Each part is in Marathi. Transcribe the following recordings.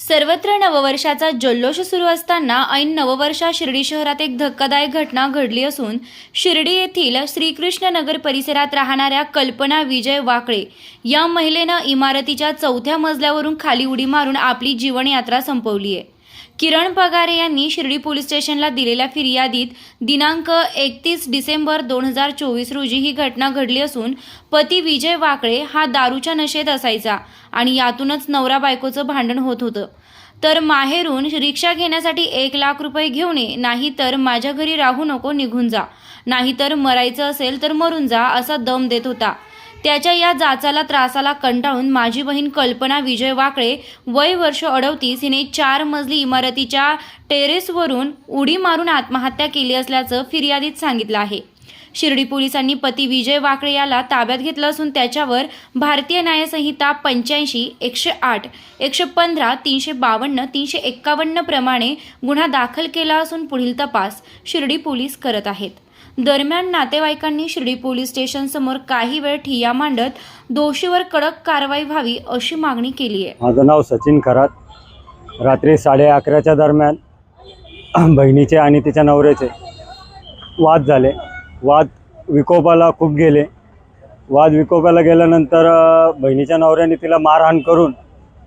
सर्वत्र नववर्षाचा जल्लोष सुरू असताना ऐन नववर्षा शिर्डी शहरात एक धक्कादायक घटना घडली असून शिर्डी येथील श्रीकृष्ण नगर परिसरात राहणाऱ्या कल्पना विजय वाकळे या महिलेनं इमारतीच्या चौथ्या मजल्यावरून खाली उडी मारून आपली जीवनयात्रा संपवली आहे. किरण पगारे यांनी शिर्डी पोलीस स्टेशनला दिलेल्या फिर्यादीत दिनांक एकतीस डिसेंबर दोन हजार चोवीस रोजी ही घटना घडली असून पती विजय वाकळे हा दारूच्या नशेत असायचा आणि यातूनच नवरा बायकोचं भांडण होत होतं. तर माहेरून रिक्षा घेण्यासाठी एक लाख रुपये घेऊन ये नाही तर माझ्या घरी राहू नको निघून जा. नाहीतर मरायचं असेल तर मरून जा असा दम देत होता. त्याच्या या जाचाला त्रासाला कंटाळून माझी बहीण कल्पना विजय वाकळे वय वर्ष अडवतीस हिने चार मजली इमारतीच्या टेरेसवरून उडी मारून आत्महत्या केली असल्याचं फिर्यादीत सांगितलं आहे. शिर्डी पोलिसांनी पती विजय वाकळे याला ताब्यात घेतलं असून त्याच्यावर भारतीय न्यायसंहिता पंच्याऐंशी एकशे आठ एकशे पंधरा तीनशे बावन्न तीनशे एक्कावन्न प्रमाणे गुन्हा दाखल केला असून पुढील तपास शिर्डी पोलीस करत आहेत. दरम्यान नातेवाईकांनी शिर्डी पोलीस स्टेशनसमोर काही वेळ ठिय्या मांडत दोषीवर कडक कारवाई व्हावी अशी मागणी केली आहे. माझं नाव सचिन खरात. रात्री साडे अकराच्या दरम्यान बहिणीचे आणि तिच्या नवऱ्याचे वाद झाले. वाद विकोपाला खूप गेले. वाद विकोपाला गेल्यानंतर बहिणीच्या नवऱ्याने तिला मारहाण करून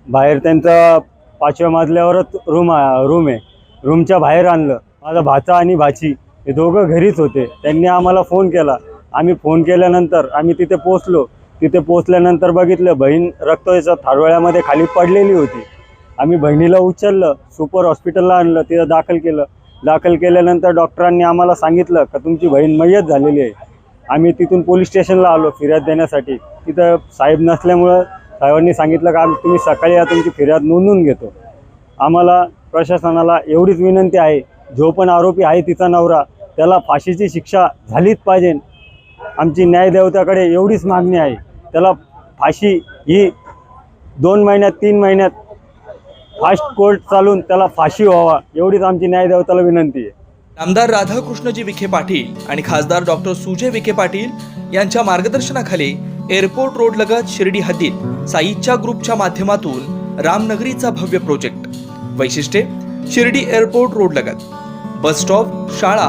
बाहेर त्यांचं पाचव्या मजल्यावरच रूम आ- रूम आहे. रूमच्या बाहेर आणलं. माझा भाचा आणि भाची हे दोघं घरीच होते. त्यांनी आम्हाला फोन केला. आम्ही फोन केल्यानंतर आम्ही तिथे पोचलो तिथे पोचल्यानंतर बघितलं बहीण रक्ताच्या थारोळ्यामध्ये खाली पडलेली होती. आम्ही बहिणीला उचललं सुपर हॉस्पिटलला आणलं तिथं दाखल केलं. दाखल केल्यानंतर डॉक्टरांनी आम्हाला सांगितलं का तुमची बहीण मयत झालेली आहे. आम्ही तिथून पोलीस स्टेशनला आलो फिर्याद देण्यासाठी. तिथं साहेब नसल्यामुळं साहेबांनी सांगितलं का तुम्ही सकाळी या तुमची फिर्याद नोंदवून घेतो. आम्हाला प्रशासनाला एवढीच विनंती आहे जो पण आरोपी आहे तिचा नवरा त्याला फाशीची शिक्षा झालीच पाहिजे. आमची न्यायदेवताकडे एवढीच मागणी आहे. त्याला फाशी ही दोन महिन्यात तीन महिन्यात फास्ट कोर्ट चालून त्याला फाशी व्हावा एवढीच आमची न्यायदेवताला विनंती आहे. आमदार राधाकृष्णजी विखे पाटील आणि खासदार डॉक्टर सुजय विखे पाटील यांच्या मार्गदर्शनाखाली एअरपोर्ट रोड लगत शिर्डी हद्दीत साईच्या ग्रुपच्या माध्यमातून रामनगरीचा भव्य प्रोजेक्ट. वैशिष्ट्ये शिर्डी एअरपोर्ट रोड लगत. बस स्टॉप शाळा